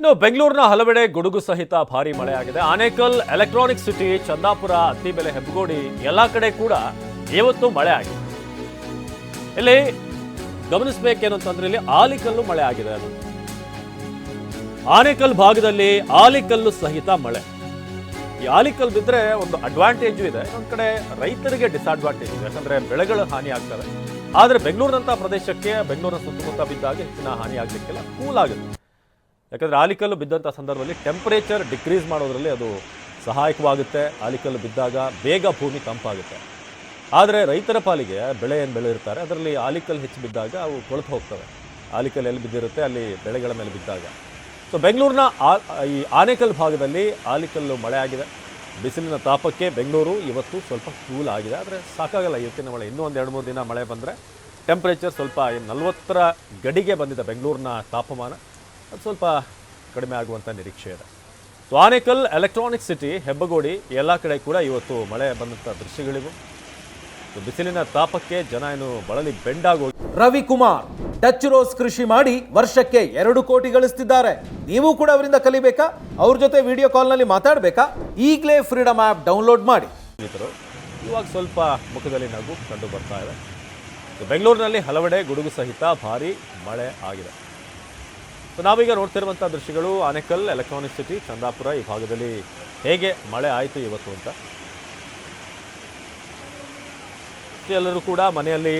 ಇನ್ನು ಬೆಂಗಳೂರಿನ ಹಲವೆಡೆ ಗುಡುಗು ಸಹಿತ ಭಾರಿ ಮಳೆಯಾಗಿದೆ. ಆನೇಕಲ್ ಎಲೆಕ್ಟ್ರಾನಿಕ್ ಸಿಟಿ, ಚಂದಾಪುರ ಅತ್ತಿಬೆಲೆ ಹೆಬ್ಬಗೋಡಿ ಎಲ್ಲ ಕಡೆ ಕೂಡ ಇವತ್ತು ಮಳೆ ಆಗಿದೆ. ಇಲ್ಲಿ ಗಮನಿಸಬೇಕೇನು ಅಂತಂದ್ರೆ ಇಲ್ಲಿ ಆಲಿಕಲ್ಲು ಮಳೆ ಆಗಿದೆ ಅದು. ಆನೇಕಲ್ ಭಾಗದಲ್ಲಿ ಆಲಿಕಲ್ಲು ಸಹಿತ ಮಳೆ. ಈ ಆಲಿಕಲ್ ಬಿದ್ದರೆ ಒಂದು ಅಡ್ವಾಂಟೇಜು ಇದೆ. ಒಂದು ಕಡೆ ರೈತರಿಗೆ ಡಿಸ್ಅಡ್ವಾಂಟೇಜ್ ಇದೆ. ಯಾಕಂದ್ರೆ ಬೆಳೆಗಳು ಹಾನಿ ಆಗ್ತವೆ. ಆದರೆ ಬೆಂಗಳೂರಿನಂತಹ ಪ್ರದೇಶಕ್ಕೆ ಬೆಂಗಳೂರಿನ ಸುತ್ತಮುತ್ತ ಬಿದ್ದಾಗ ಹೆಚ್ಚಿನ ಹಾನಿ ಆಗಲಿಕ್ಕೆಲ್ಲ ಕೂಲ್ ಆಗುತ್ತೆ. ಯಾಕಂದ್ರೆ ಆಲಿಕಲ್ಲು ಬಿದ್ದಂಥ ಸಂದರ್ಭದಲ್ಲಿ ಟೆಂಪ್ರೇಚರ್ ಡಿಕ್ರೀಸ್ ಮಾಡೋದ್ರಲ್ಲಿ ಅದು ಸಹಾಯಕವಾಗುತ್ತೆ. ಆಲಿಕಲ್ಲು ಬಿದ್ದಾಗ ಬೇಗ ಭೂಮಿ ತಂಪಾಗುತ್ತೆ. ಆದರೆ ರೈತರ ಪಾಲಿಗೆ ಬೆಳೆ ಏನು ಬೆಳೆದಿರ್ತಾರೆ, ಅದರಲ್ಲಿ ಆಲಿಕಲ್ಲು ಹೆಚ್ಚು ಬಿದ್ದಾಗ ಅವು ಕೊಳೆತು ಹೋಗ್ತವೆ. ಆಲಿಕಲ್ಲು ಎಲ್ಲಿ ಬಿದ್ದಿರುತ್ತೆ, ಅಲ್ಲಿ ಬೆಳೆಗಳ ಮೇಲೆ ಬಿದ್ದಾಗ. ಸೊ ಬೆಂಗಳೂರಿನ ಆ- ಈ ಆನೇಕಲ್ ಭಾಗದಲ್ಲಿ ಆಲಿಕಲ್ಲು ಮಳೆ ಆಗಿದೆ. ಬಿಸಿಲಿನ ತಾಪಕ್ಕೆ ಬೆಂಗಳೂರು ಇವತ್ತು ಸ್ವಲ್ಪ ಕೂಲ್ ಆಗಿದೆ. ಆದರೆ ಸಾಕಾಗಲ್ಲ, ಇವತ್ತಿನ ಮಳೆ. ಇನ್ನೂ ಒಂದು ಎರಡು ಮೂರು ದಿನ ಮಳೆ ಬಂದರೆ ಟೆಂಪ್ರೇಚರ್ ಸ್ವಲ್ಪ ನಲವತ್ತರ ಗಡಿಗೆ ಬಂದಿದೆ ಬೆಂಗಳೂರಿನ ತಾಪಮಾನ. ಅದು ಸ್ವಲ್ಪ ಕಡಿಮೆ ಆಗುವಂಥ ನಿರೀಕ್ಷೆ ಇದೆ. So Anekal Electronic City Hebbagodi ಎಲ್ಲ ಕಡೆ ಕೂಡ ಇವತ್ತು ಮಳೆ ಬಂದಂಥ ದೃಶ್ಯಗಳಿವು. ಸೊ ಬಿಸಿಲಿನ ತಾಪಕ್ಕೆ ಜನ ಏನು ಬಳಲಿ ಬೆಂಡಾಗೋ ರವಿಕುಮಾರ್ ಟಚ್ ರೋಸ್ ಕೃಷಿ ಮಾಡಿ ವರ್ಷಕ್ಕೆ ಎರಡು ಕೋಟಿ ಗಳಿಸ್ತಿದ್ದಾರೆ. ನೀವು ಕೂಡ ಅವರಿಂದ ಕಲಿಬೇಕಾ? ಅವ್ರ ಜೊತೆ ವಿಡಿಯೋ ಕಾಲ್ನಲ್ಲಿ ಮಾತಾಡಬೇಕಾ? ಈಗಲೇ ಫ್ರೀಡಮ್ ಆ್ಯಪ್ ಡೌನ್ಲೋಡ್ ಮಾಡಿ. ಸ್ನೇಹಿತರು ಇವಾಗ ಸ್ವಲ್ಪ ಮುಖದಲ್ಲಿ ನಗು ಕಂಡು ಬರ್ತಾ ಇದೆ. ಬೆಂಗಳೂರಿನಲ್ಲಿ ಹಲವೆಡೆ ಗುಡುಗು ಸಹಿತ ಭಾರಿ ಮಳೆ ಆಗಿದೆ. ಸೊ ನಾವೀಗ ನೋಡ್ತಿರುವಂಥ ದೃಶ್ಯಗಳು ಆನೆಕಲ್ ಎಲೆಕ್ಟ್ರಾನಿಕ್ ಸಿಟಿ, ಚಂದಾಪುರ ಈ ಭಾಗದಲ್ಲಿ ಹೇಗೆ ಮಳೆ ಆಯಿತು ಇವತ್ತು ಅಂತ. ಎಲ್ಲರೂ ಕೂಡ ಮನೆಯಲ್ಲಿ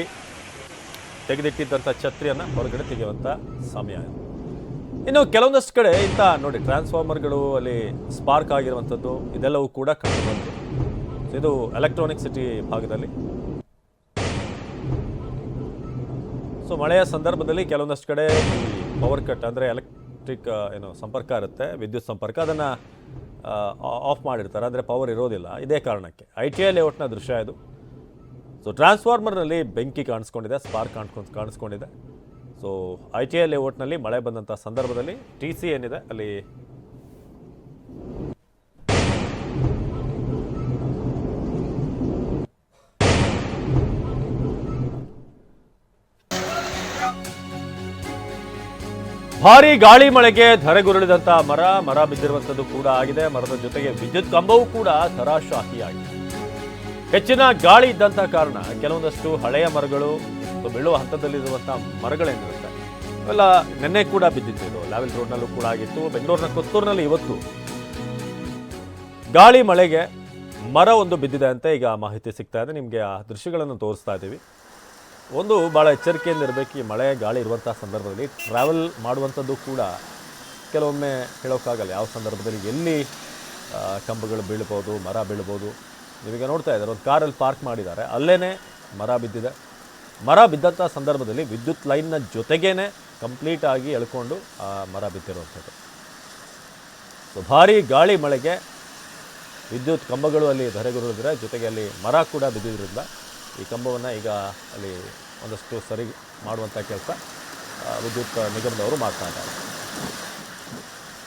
ತೆಗೆದಿಟ್ಟಿದ್ದಂಥ ಛತ್ರಿಯನ್ನು ಹೊರಗಡೆ ತೆಗೆಯುವಂಥ ಸಮಯ ಇನ್ನು ಕೆಲವೊಂದಷ್ಟು ಕಡೆ ಇಂಥ ನೋಡಿ ಟ್ರಾನ್ಸ್ಫಾರ್ಮರ್ಗಳು ಅಲ್ಲಿ ಸ್ಪಾರ್ಕ್ ಆಗಿರುವಂಥದ್ದು ಇದೆಲ್ಲವೂ ಕೂಡ ಕಂಡು ಬಂತು ಇದು ಎಲೆಕ್ಟ್ರಾನಿಕ್ ಸಿಟಿ ಭಾಗದಲ್ಲಿ. ಸೊ ಮಳೆಯ ಸಂದರ್ಭದಲ್ಲಿ ಕೆಲವೊಂದಷ್ಟು ಕಡೆ ಪವರ್ ಕಟ್ ಅಂದರೆ ಎಲೆಕ್ಟ್ರಿಕ್ ಏನು ಸಂಪರ್ಕ ಇರುತ್ತೆ, ವಿದ್ಯುತ್ ಸಂಪರ್ಕ, ಅದನ್ನು ಆಫ್ ಮಾಡಿರ್ತಾರೆ, ಅಂದರೆ ಪವರ್ ಇರೋದಿಲ್ಲ. ಇದೇ ಕಾರಣಕ್ಕೆ. ಐ ಟಿ ಐ ಲೇಔಟ್ನ ದೃಶ್ಯ ಇದು. ಸೊ ಟ್ರಾನ್ಸ್ಫಾರ್ಮರ್ನಲ್ಲಿ ಬೆಂಕಿ ಕಾಣಿಸ್ಕೊಂಡಿದೆ, ಸ್ಪಾರ್ಕ್ ಕಾಣಿಸ್ಕೊಂಡು, ಕಾಣಿಸ್ಕೊಂಡಿದೆ. ಸೊ ಐ ಟಿ ಐ ಲೇಔಟ್ನಲ್ಲಿ ಮಳೆ ಬಂದಂಥ ಸಂದರ್ಭದಲ್ಲಿ ಟಿ ಸಿ ಏನಿದೆ, ಅಲ್ಲಿ ಭಾರಿ ಗಾಳಿ ಮಳೆಗೆ ಧರೆಗುರುಳಿದಂತಹ ಮರ ಮರ ಬಿದ್ದಿರುವಂಥದ್ದು ಕೂಡ ಆಗಿದೆ. ಮರದ ಜೊತೆಗೆ ವಿದ್ಯುತ್ ಕಂಬವೂ ಕೂಡ ಧರಾಶಾಹಿಯಾಗಿದೆ ಹೆಚ್ಚಿನ ಗಾಳಿ ಇದ್ದಂತಹ ಕಾರಣ ಕೆಲವೊಂದಷ್ಟು ಹಳೆಯ ಮರಗಳು ಬೀಳುವ ಹಂತದಲ್ಲಿರುವಂಥ ಮರಗಳೇನಿರುತ್ತೆ, ಅವೆಲ್ಲ ನಿನ್ನೆ ಕೂಡ ಬಿದ್ದಿತ್ತು ಇದು ಲ್ಯಾವೆಲ್ ರೋಡ್ನಲ್ಲೂ ಕೂಡ ಆಗಿತ್ತು. ಬೆಂಗಳೂರಿನ ಕೊತ್ತೂರಿನಲ್ಲಿ ಇವತ್ತು ಗಾಳಿ ಮಳೆಗೆ ಮರ ಒಂದು ಬಿದ್ದಿದೆ ಅಂತ ಈಗ ಮಾಹಿತಿ ಸಿಗ್ತಾ ಇದೆ. ನಿಮಗೆ ಆ ದೃಶ್ಯಗಳನ್ನು ತೋರಿಸ್ತಾ ಇದ್ದೀವಿ. ಒಂದು ಭಾಳ ಎಚ್ಚರಿಕೆಯಿಂದ ಇರಬೇಕು ಈ ಮಳೆ ಗಾಳಿ ಇರುವಂಥ ಸಂದರ್ಭದಲ್ಲಿ. ಟ್ರಾವೆಲ್ ಮಾಡುವಂಥದ್ದು ಕೂಡ ಕೆಲವೊಮ್ಮೆ ಹೇಳೋಕ್ಕಾಗಲ್ಲ. ಯಾವ ಸಂದರ್ಭದಲ್ಲಿ ಎಲ್ಲಿ ಕಂಬಗಳು ಬೀಳ್ಬೋದು ಮರ ಬೀಳ್ಬೋದು ನಿಮಗೆ ನೋಡ್ತಾ ಇದ್ದಾರೆ, ಒಂದು ಕಾರಲ್ಲಿ ಪಾರ್ಕ್ ಮಾಡಿದ್ದಾರೆ. ಅಲ್ಲೇ ಮರ ಬಿದ್ದಿದೆ. ಮರ ಬಿದ್ದಂಥ ಸಂದರ್ಭದಲ್ಲಿ ವಿದ್ಯುತ್ ಲೈನ್ನ ಜೊತೆಗೇ ಕಂಪ್ಲೀಟ್ ಆಗಿ ಎಳ್ಕೊಂಡು, ಆ, ಮರ ಬಿದ್ದಿರುವಂಥದ್ದು. ಸೊ ಭಾರಿ ಗಾಳಿ ಮಳೆಗೆ ವಿದ್ಯುತ್ ಕಂಬಗಳು ಅಲ್ಲಿ ಧರೆಗುರುಳಿದ್ರೆ ಜೊತೆಗೆ ಅಲ್ಲಿ ಮರ ಕೂಡ ಬಿದ್ದಿದ್ದರಿಂದ ಈ ಕಂಬವನ್ನು ಈಗ ಅಲ್ಲಿ ಒಂದಷ್ಟು ಸರಿ ಮಾಡುವಂಥ ಕೆಲಸ ವಿದ್ಯುತ್ ನಿಗಮದವರು ಮಾಡ್ತಾ ಇದ್ದಾರೆ.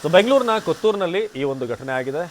ಸೊ ಬೆಂಗಳೂರಿನ ಕೊತ್ತೂರಿನಲ್ಲಿ ಈ ಒಂದು ಘಟನೆ ಆಗಿದೆ.